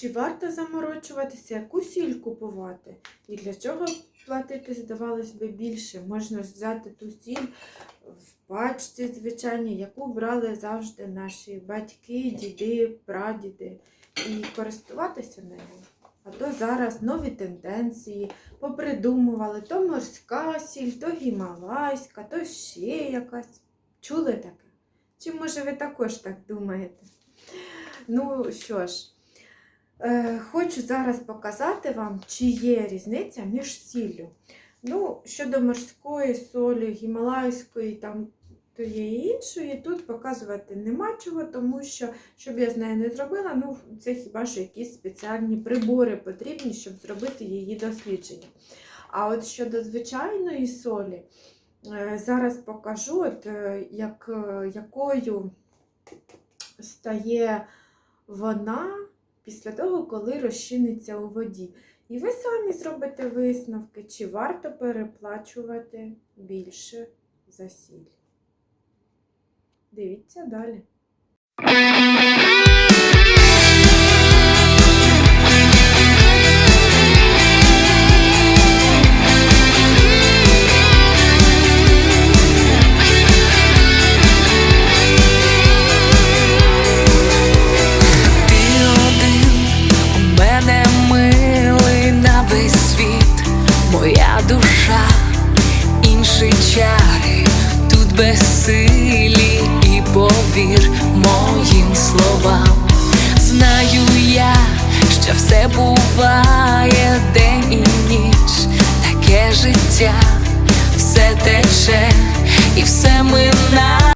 Чи варто заморочуватися, яку сіль купувати? І для чого платити, здавалось би, більше? Можна взяти ту сіль в пачці, звичайній, яку брали завжди наші батьки, діди, прадіди, і користуватися нею. А то зараз нові тенденції, попридумували то морська сіль, то гімалайська, то ще якась. Чули таке? Чи може ви також так думаєте? Ну що ж, хочу зараз показати вам, чи є різниця між сіллю. Ну, щодо морської солі, гімалайської там тієї іншої, тут показувати нема чого, тому що, щоб я з нею не зробила, ну, це хіба що якісь спеціальні прибори потрібні, щоб зробити її дослідження. А от щодо звичайної солі, е, зараз покажу, от, е, як, е, якою стає вона після того, коли розчиниться у воді. І ви самі зробите висновки, чи варто переплачувати більше за сіль. Дивіться далі. Інші чари тут безсилі, і повір моїм словам. Знаю я, що все буває день і ніч, таке життя, все тече і все минає.